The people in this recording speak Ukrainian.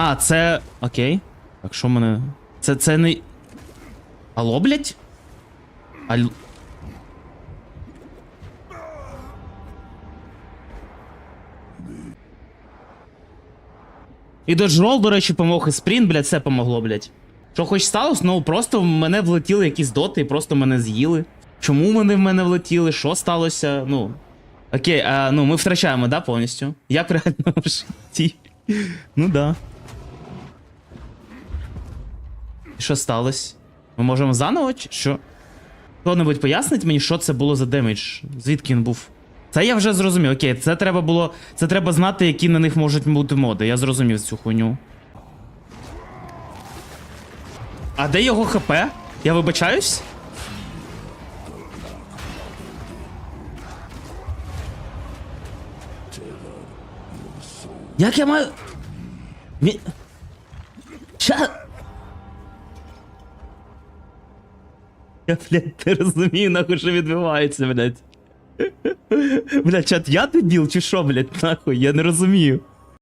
А, це. Окей. Так, що в мене. Це це не. Алло, блять? Аль... І доджрол, до речі, помог, і спринт, блядь, все помогло, блядь. Що хоч сталося, ну просто в мене влетіли якісь доти і просто мене з'їли. Чому вони в мене влетіли? Що сталося? Ну. Окей, а, ну ми втрачаємо, да, повністю? Як в житті? Ну да. І що сталося? Ми можемо заново що? Хто-небудь пояснить мені, що це було за демедж? Звідки він був? Це я вже зрозумів. Окей, це треба було. Це треба знати, які на них можуть бути моди. Я зрозумів цю хуйню. А де його ХП? Я вибачаюсь? Як я маю. Він... Ча... Я, блядь, не розумію, нахуй, що відбувається, блядь. Блядь, чат, я дебіл чи що, блядь, нахуй, я не розумію.